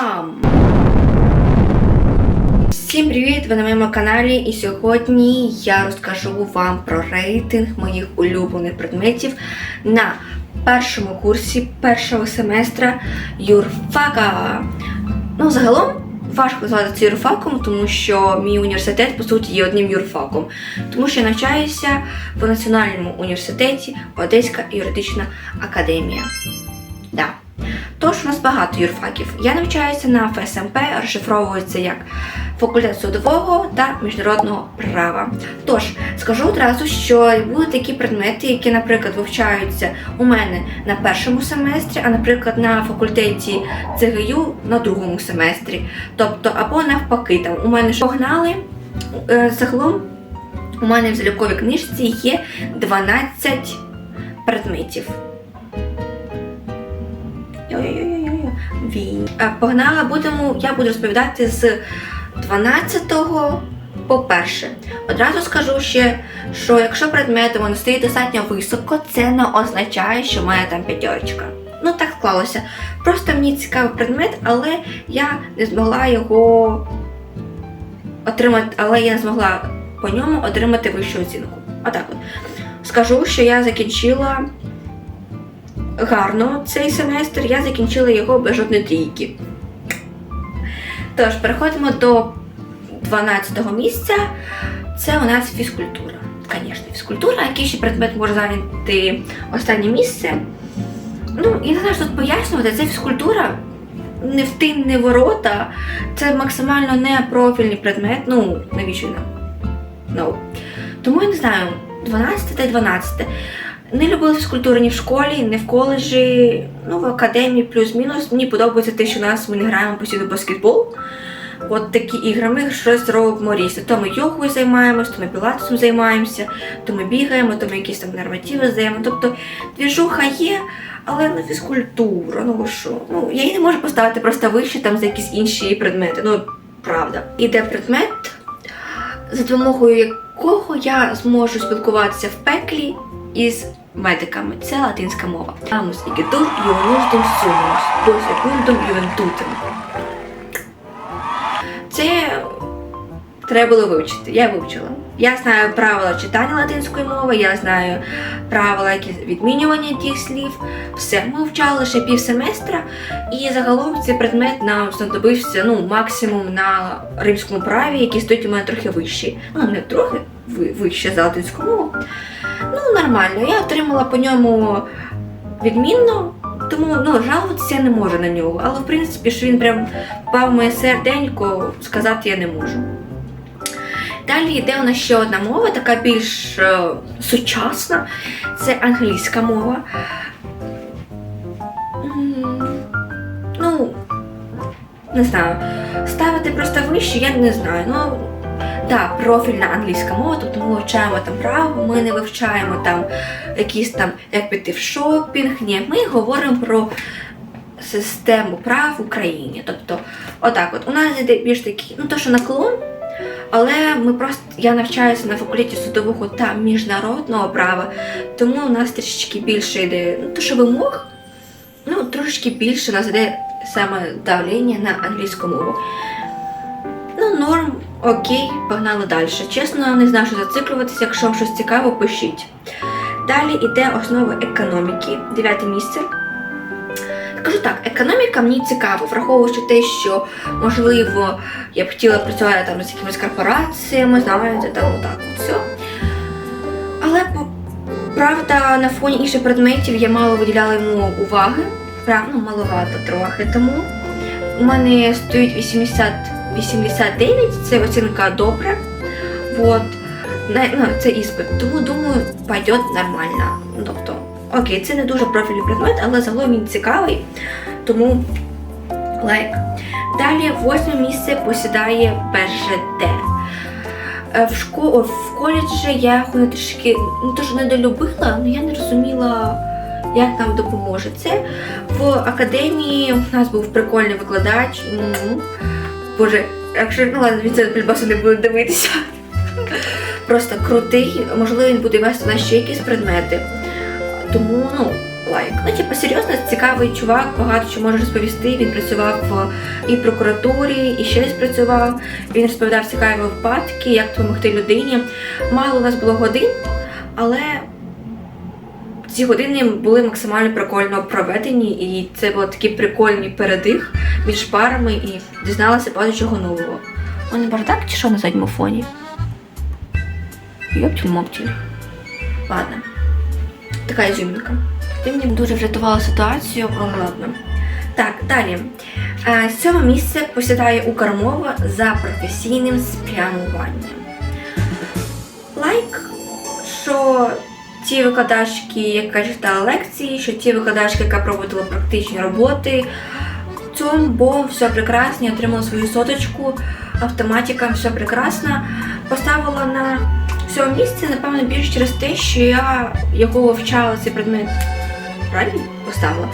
Пам! Всім привіт! Ви на моєму каналі і сьогодні я розкажу вам про рейтинг моїх улюблених предметів на першому курсі першого семестра юрфака. Ну, загалом важко назвати це юрфаком, тому що мій університет по суті є одним юрфаком, тому що я навчаюся в Національному університеті Одеська юридична академія. Тож у нас багато юрфаків. Я навчаюся на ФСМП, розшифровується як факультет судового та міжнародного права. Тож скажу одразу, що будуть такі предмети, які, наприклад, вивчаються у мене на першому семестрі, а наприклад, на факультеті ЦГЮ на другому семестрі. Тобто, або навпаки, там у мене ж погнали е, загалом. У мене в заліковій книжці є 12 предметів. Він. Е, Погнала, будемо, я буду розповідати з 12 по перше. Одразу скажу ще, що якщо предмет мене стоїть достатньо високо, це не означає, що мене там п'ятерочка. Ну так склалося. Просто мені цікавий предмет, але я не змогла його отримати, але я не змогла по ньому отримати вищу оцінку. Отак от. Скажу, що я закінчила гарно цей семестр, я закінчила його без жодної трійки. Тож, переходимо до 12-го місця. Це у нас фізкультура. Звісно, фізкультура, який ще предмет може зайняти останнє місце. Ну, я не знаю, що тут пояснювати, це фізкультура. Не в тим, не ворота. Це максимально не профільний предмет. Ну, навіщо нам? Ну. Тому я не знаю, 12 та 12. Не любила фізкультуру ні в школі, ні в коледжі, ну в академії плюс-мінус. Мені подобається те, що у нас ми не граємо постійно баскетбол. От такі ігри, ми щось робимо різне. То ми йогою займаємось, то ми пілатесом займаємося, то ми бігаємо, то ми якісь там нормативи здаємо. Тобто двіжуха є, але не фізкультура. Ну що? Ну я її не можу поставити просто вище там за якісь інші предмети. Ну правда. Іде предмет, за допомогою якого я зможу спілкуватися в пеклі із медиками. Це латинська мова. Igitur iunusdum sumus, dos secundum juventutem. Це треба було вивчити. Я вивчила. Я знаю правила читання латинської мови, я знаю правила відмінювання тих слів. Все, ми вивчали лише пів семестра, і загалом цей предмет нам знадобився ну, максимум на римському праві, який стоїть у мене трохи вищий. Ну, не трохи ви- вище за латинську мову. Ну, нормально. Я отримала по ньому відмінно, тому ну, жалуватися я не можу на нього. Але в принципі, що він прям впав моє серденько, сказати я не можу. Далі йде у нас ще одна мова, така більш е, сучасна. Це англійська мова. Ну, не знаю. Ставити просто вище, я не знаю. Ну, так, профільна англійська мова, тобто ми вивчаємо там право, ми не вивчаємо там якісь там, як піти в шопінг. Ні, ми говоримо про систему прав в Україні. Тобто, отак, от у нас йде більш такий, ну то що наклон, але ми просто я навчаюся на факультеті судового та міжнародного права, тому у нас трішечки більше йде, ну то що вимог, ну трошечки більше нас йде саме давлення на англійську мову. Окей, погнали далі. Чесно, не знаю, що зациклюватися, якщо вам щось цікаво, пишіть. Далі йде основи економіки, дев'яте місце. Скажу так, економіка мені цікава, враховуючи те, що можливо я б хотіла працювати там з якимись корпораціями, знаєте, там отак от все. Але правда, на фоні інших предметів я мало виділяла йому уваги. Прям, ну, маловато трохи. Тому у мене стоїть 80, 89, це оцінка добре. Вот. Ну, це іспит. Тому думаю, пойдет нормально. Ну, Тобто, окей, це не дуже профільний предмет, але загалом він цікавий. Тому лайк. Далі восьме місце посідає БЖД. Е, В, шко... в коледжі я його трішки ну, теж недолюбила, але я не розуміла, як нам допоможе це. В академії у нас був прикольний викладач. Боже, якщо ну ладно, він це більбасу не буде дивитися. Просто крутий, можливо, він буде вести в нас ще якісь предмети. Тому, ну, лайк. Ну, типу, серйозно, цікавий чувак, багато що може розповісти. Він працював в і прокуратурі, і ще десь працював. Він розповідав цікаві випадки, як допомогти людині. Мало у нас було годин, але ці години були максимально прикольно проведені, і це був такий прикольний передих між парами і дізналася багато чого нового. У мене бардак чи що на задньому фоні? Йоптю моптю. Ладно. Така ізюмінка. Ти мені дуже врятувала ситуацію, але ладно. Так, далі. Е, Сьоме місце посідає Укрмова за професійним спрямуванням. Лайк, що ті викладачки, яка читала лекції, що ті викладачки, яка проводила практичні роботи, цьому бом все прекрасно, отримала свою соточку, автоматика, все прекрасно. Поставила на цьому місці, напевно, більше через те, що я його вивчала цей предмет правильно поставила.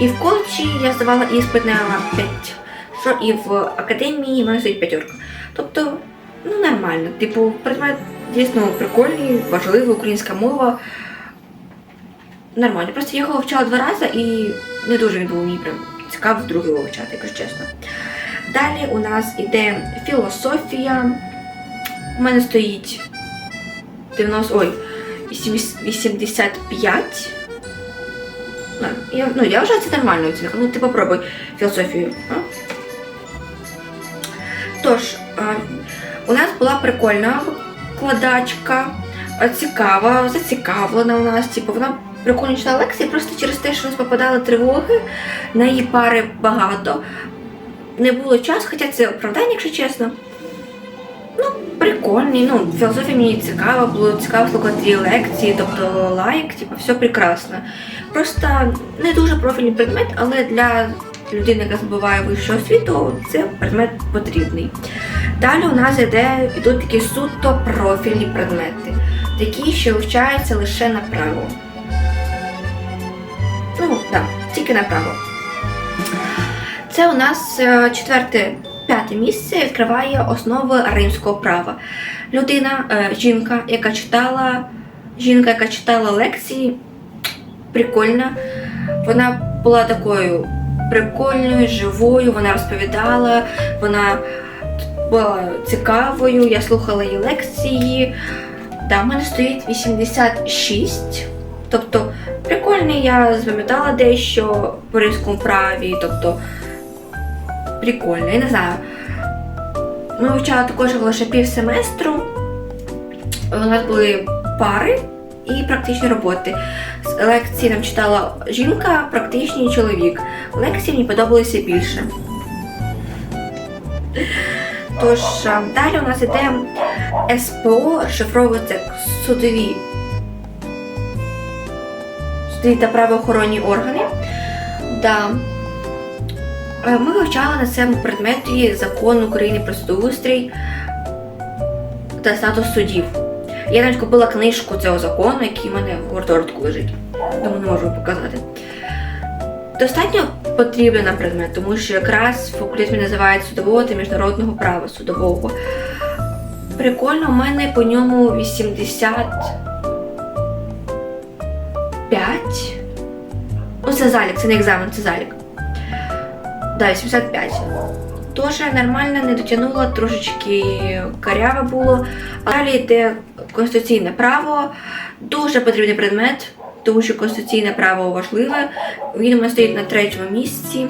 І в коледжі я здавала іспит на 5, що і в академії в мене стоїть п'ятерка. Тобто, ну нормально. Типу, предмет дійсно прикольний, важливий, українська мова. Нормально. Просто я його вивчала два рази і не дуже він був мені прям цікаво вдруге вивчати, якщо чесно. Далі у нас іде філософія. У мене стоїть 90, ой, 85. Ну, я, ну, я вважаю, це нормальна оцінка. Ну, ти попробуй філософію. А? Тож, а, у нас була прикольна викладачка, цікава, зацікавлена у нас. Типу, вона прикольно читала лекції, просто через те, що нас попадали тривоги, на її пари багато. Не було часу, хоча це оправдання, якщо чесно. Ну, прикольний. Ну, філософія мені цікава, було цікаво слухати її лекції, тобто лайк, типу, все прекрасно. Просто не дуже профільний предмет, але для людини, яка здобуває вищу освіту, це предмет потрібний. Далі у нас іде, йдуть такі суто профільні предмети, такі, що вивчаються лише направо. Ну, так, да, тільки направо. Це у нас е, четверте, п'яте місце відкриває основи римського права. Людина, е, жінка, яка читала, жінка, яка читала лекції, прикольна. Вона була такою прикольною, живою, вона розповідала, вона була цікавою, я слухала її лекції. Да, в мене стоїть 86. Тобто прикольний, я запам'ятала дещо по римському праві, тобто прикольно, я не знаю. Ми вивчали також лише пів семестру. У нас були пари і практичні роботи. Лекції нам читала жінка, практичний чоловік. Лекції мені подобалися більше. Тож, далі у нас іде СПО, розшифровується судові судові та правоохоронні органи. Да. Е, Ми вивчали на цьому предметі закон України про судоустрій та статус суддів. Я навіть купила книжку цього закону, який в мене в гуртожитку лежить. Тому не можу показати. Достатньо потрібен нам предмет, тому що якраз факультет він називають судового та міжнародного права судового. Прикольно, у мене по ньому 85. Ну, це залік, це не екзамен, це залік. Да, 85. Тоже нормально не дотягнула, трошечки каряве було. А Далі йде конституційне право, дуже потрібний предмет, тому що конституційне право важливе. Він у мене стоїть на третьому місці.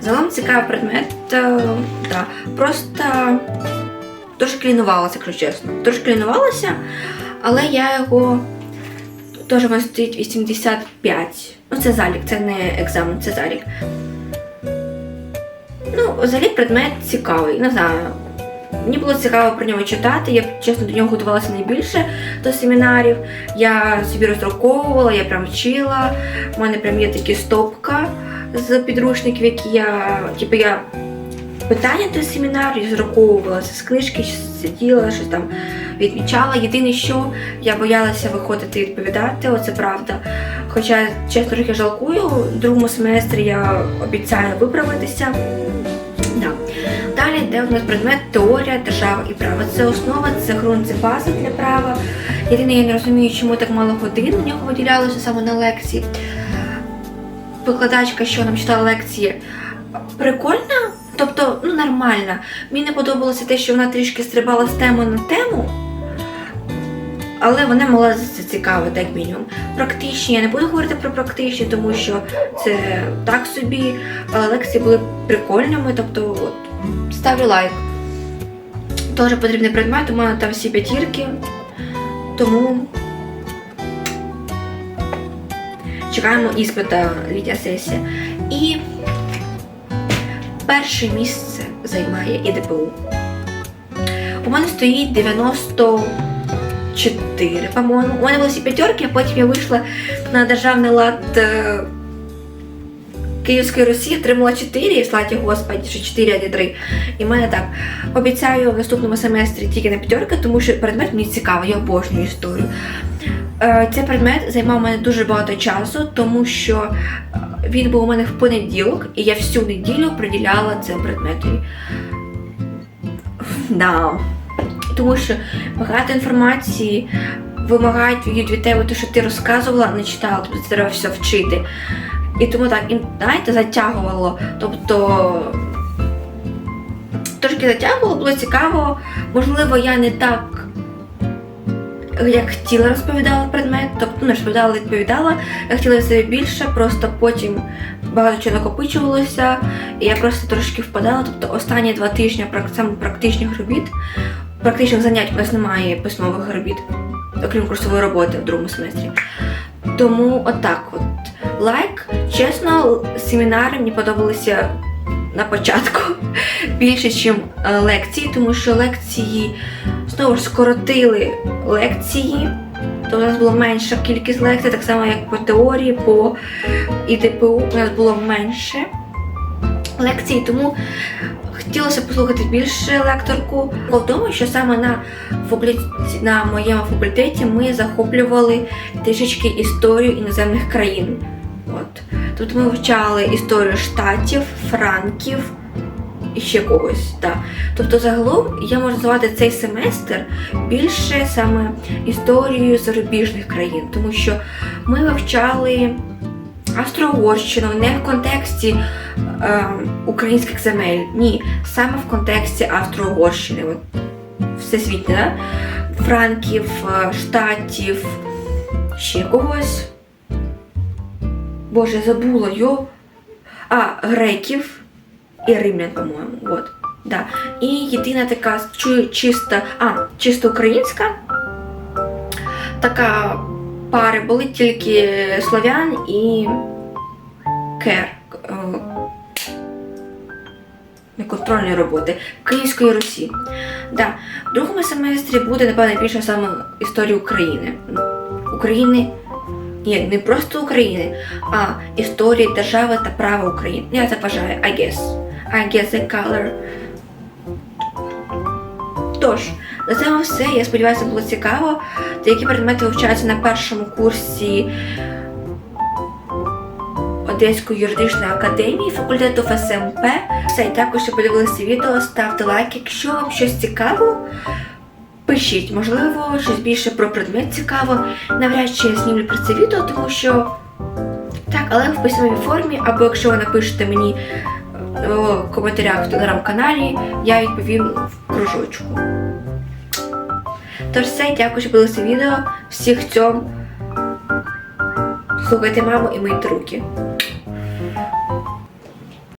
Загалом цікавий предмет. е, Да. Просто трошки лінувалася, якщо чесно. Трошки лінувалася, але я його теж у мене стоїть 85. Ну, це залік, це не екзамен, це залік. Ну, взагалі предмет цікавий, не знаю. Мені було цікаво про нього читати. Я чесно до нього готувалася найбільше до семінарів. Я собі роздруковувала, я прям вчила. У мене прям є такі стопка з підручників, які я. Типу я питання до семінару, я зроковувала з книжки, сиділа, щось там відмічала. Єдине, що я боялася виходити і відповідати, оце правда. Хоча, чесно, трохи жалкую, в другому семестрі я обіцяю виправитися. Да. Далі йде у нас предмет теорія, держава і право. Це основа, це ґрунт, це база для права. Єдине, я не розумію, чому так мало годин у нього виділялося саме на лекції. Викладачка, що нам читала лекції, прикольна, тобто ну, нормальна. Мені не подобалося те, що вона трішки стрибала з теми на тему. Але вона мала зацікавити, як мінімум. Практичні, я не буду говорити про практичні, тому що це так собі. Лекції були прикольними, тобто от, ставлю лайк. Теж потрібний предмет, у мене там всі п'ятірки. Тому чекаємо іспита літня сесія. І перше місце займає ІДПУ. У мене стоїть 94, по-моєму. У мене були всі п'ятерки, а потім я вийшла на державний лад е, Київської Росії, отримала 4, слава Господі, що 4, а не 3. І в мене так. Обіцяю в наступному семестрі тільки на п'ятерка, тому що предмет мені цікавий, я обожнюю історію. Е, Цей предмет займав мене дуже багато часу, тому що він був у мене в понеділок, і я всю неділю приділяла цьому предмету. Да. Тому що багато інформації вимагають від тебе те, що ти розказувала, не читала, тобто треба все вчити. І тому так, і, знаєте, затягувало. Тобто трошки затягувало, було цікаво. Можливо, я не так, як хотіла розповідала предмет, тобто не розповідала, відповідала. Я хотіла себе більше, просто потім багато чого накопичувалося, і я просто трошки впадала. Тобто останні два тижні саме практичних робіт, практичних занять у нас немає письмових робіт, окрім курсової роботи в другому семестрі. Тому отак от. Лайк, чесно, семінари мені подобалися на початку більше, ніж лекції, тому що лекції знову ж скоротили лекції. То у нас було менша кількість лекцій, так само як по теорії, по ІДПУ у нас було менше лекцій, тому хотілося послухати більше лекторку. В тому, що саме на, факульті, на моєму факультеті ми захоплювали трішечки історію іноземних країн. От. Тобто ми вивчали історію штатів, франків і ще когось. Да. Тобто, загалом я можу назвати цей семестр більше саме історією зарубіжних країн, тому що ми вивчали Австро-Угорщину не в контексті е, українських земель, ні, саме в контексті Австро-Угорщини. От, всесвітньо, да? Франків, е, штатів, ще когось. Боже, забула йо. А, греків і римлян, по-моєму. От. Да. І єдина така чиста, а, чисто українська. Така пари були тільки славян і кер. е, Неконтрольної роботи Київської Русі. Да. В другому семестрі буде, напевно, більше саме історії України. України ні, не просто України, а історії держави та права України. Я так вважаю, I guess. I guess the color. Тож, на цьому все. Я сподіваюся, було цікаво. Деякі предмети вивчаються на першому курсі Одеської юридичної академії факультету ФСМП. Все, дякую, що подивилися відео. Ставте лайк, якщо вам щось цікаво. Пишіть, можливо, щось більше про предмет цікаво. Навряд чи я знімлю про це відео, тому що так, але в письмовій формі, або якщо ви напишете мені е, в коментарях в телеграм-каналі, я відповім в кружочку. Тож все, дякую, що подивилися відео. Всіх цьом. Слухайте маму і мийте руки.